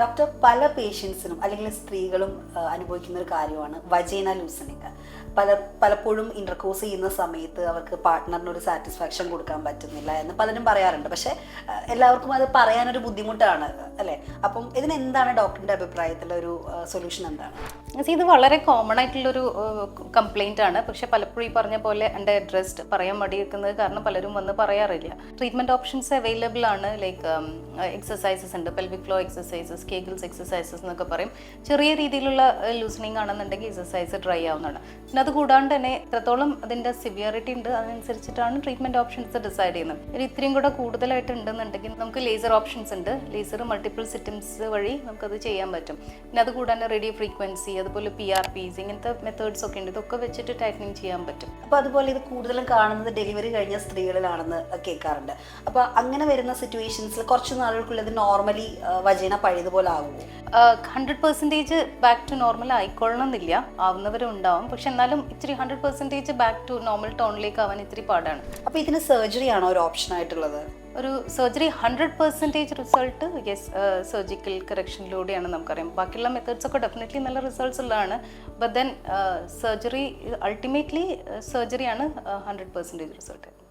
Doctor പല പേഷ്യൻസിനും അല്ലെങ്കിൽ സ്ത്രീകളും അനുഭവിക്കുന്ന ഒരു കാര്യമാണ് വജേന ലൂസണിങ് പല പലപ്പോഴും ഇന്റർകോഴ്സ് ചെയ്യുന്ന സമയത്ത് അവർക്ക് പാർട്ട്ണറിന് ഒരു സാറ്റിസ്ഫാക്ഷൻ കൊടുക്കാൻ പറ്റുന്നില്ല എന്ന് പലരും പറയാറുണ്ട്. പക്ഷെ എല്ലാവർക്കും അത് പറയാനൊരു ബുദ്ധിമുട്ടാണ്. അല്ലേ? അപ്പം ഇതിനെന്താണ് ഡോക്ടറിന്റെ അഭിപ്രായത്തിൽ ഒരു സൊല്യൂഷൻ എന്താണ്? ഇത് വളരെ കോമൺ ആയിട്ടുള്ളൊരു കംപ്ലൈന്റ് ആണ്. പക്ഷെ പലപ്പോഴും ഈ പറഞ്ഞ പോലെ എന്റെ അഡ്രസ്ഡ് പറയാൻ മടിയെക്കുന്നത് കാരണം പലരും വന്ന് പറയാറില്ല. ട്രീറ്റ്മെന്റ് ഓപ്ഷൻസ് അവൈലബിൾ ആണ്. ലൈക്ക് എക്സസൈസസ് ഉണ്ട്. Pelvic floor exercises Kegels exercises എന്നൊക്കെ പറയും. ചെറിയ രീതിയിലുള്ള ലൂസണിങ് ആണെന്നുണ്ടെങ്കിൽ എക്സസൈസ് ട്രൈ ആവുന്നതാണ്. പിന്നെ അത് കൂടാണ്ട് തന്നെ എത്രത്തോളം അതിന്റെ സിവിയറിറ്റി ഉണ്ട് അതനുസരിച്ചിട്ടാണ് ട്രീറ്റ്മെന്റ് ഓപ്ഷൻസ് ഡിസൈഡ് ചെയ്യുന്നത്. ഇത്രയും കൂടെ കൂടുതലായിട്ട് ഉണ്ടെന്നുണ്ടെങ്കിൽ നമുക്ക് ലേസർ ഓപ്ഷൻസ് ഉണ്ട്. ലേസർ മൾട്ടിപ്പിൾ സിറ്റംസ് വഴി നമുക്കത് ചെയ്യാൻ പറ്റും. പിന്നെ അതുകൂടാതെ റേഡിയോ ഫ്രീക്വൻസി അതുപോലെ പി ആർ പിസ് ഇങ്ങനത്തെ മെത്തേഡ്സ് ഒക്കെ ഉണ്ട്. ഇതൊക്കെ വെച്ചിട്ട് ടൈറ്റനിങ് ചെയ്യാൻ പറ്റും. അപ്പോൾ അതുപോലെ ഇത് കൂടുതലും കാണുന്നത് ഡെലിവറി കഴിഞ്ഞ സ്ത്രീകളിലാണെന്ന് കേൾക്കാറുണ്ട്. അപ്പോൾ അങ്ങനെ വരുന്ന സിറ്റുവേഷൻസിൽ കുറച്ച് നാളുകൾക്കുള്ളത് നോർമലി വജേന പഴയതുപോലെ ആകും hundred percentage back to normal ആയിക്കൊള്ളണം എന്നില്ല ആവുന്നവരും ഉണ്ടാവും. പക്ഷെ എന്നാലും ഇത്തിരി hundred percentage back to normal ടോണിലേക്ക് ആവാൻ ഇത്തിരി പാടാണ്. അപ്പോൾ ഇതിന് സർജറി ആണോ ഒരു ഓപ്ഷൻ ആയിട്ടുള്ളത്? ഒരു surgery hundred percentage result yes surgical കറക്ഷനിലൂടെയാണ് നമുക്കറിയാം. ബാക്കിയുള്ള മെത്തേഡ്സ് ഒക്കെ ഡെഫിനറ്റ്ലി നല്ല റിസൾട്ട്സ് ഉള്ളതാണ്. ബട്ട് ദെൻ സർജറി അൾട്ടിമേറ്റ്ലി സർജറിയാണ് ഹൺഡ്രഡ് പെർസെന്റേജ് റിസൾട്ട്